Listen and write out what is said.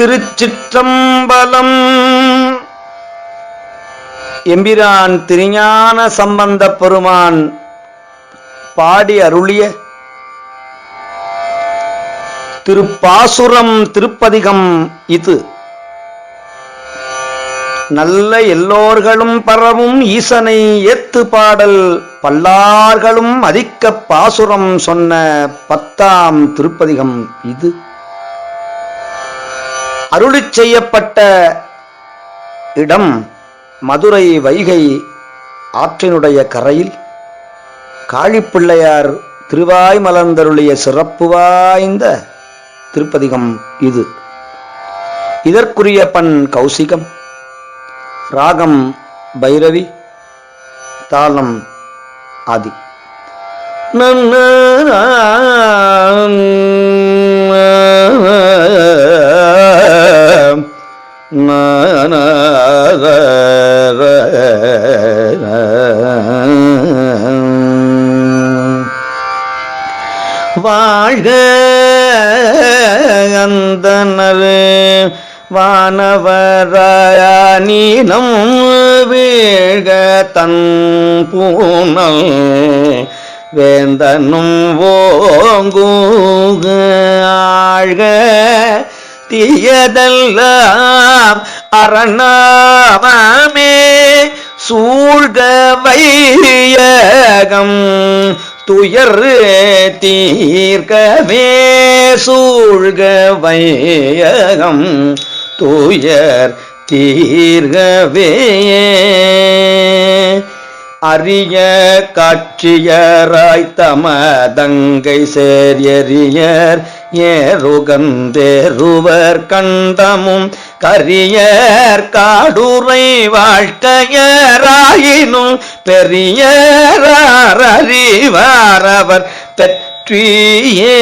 திருச்சிற்றம்பலம். எம்பிரான் திருஞான சம்பந்த பெருமான் பாடி அருளிய திருப்பாசுரம் திருப்பதிகம் இது. நல்ல எல்லோர்களும் பரவும் ஈசனை ஏத்து பாடல் பல்லார்களும் அதிக்க பாசுரம் சொன்ன பத்தாம் திருப்பதிகம் இது. அருளிச் செய்யப்பட்ட இடம் மதுரை வைகை ஆற்றினுடைய கரையில். காழிப்பிள்ளையார் திருவாய் மலர்ந்தருளிய சிறப்பு வாய்ந்த திருப்பதிகம் இது. இதற்குரிய பண் கௌசிகம் ராகம் பைரவி தாளம் ஆதி. வாழ்க அந்தனர் வானவராயீனம் வீழ்க தன் பூனல் வேந்தனும் ஓங்குக ஆழ்க தீயதெல்லாம் அரணாவமே சூழ்க வையகம் துயர் தீர்க்கவே சூழ்க வையகம் துயர் தீர்கவே அரிய காட்சியராய் தமதங்கை சேரியரியர் ஏறுகந்தேருவர் கண்டமும் கரியர் காடுரை வாழ்க்கையராயினும் பெரியறிவாரவர் பெற்றியே.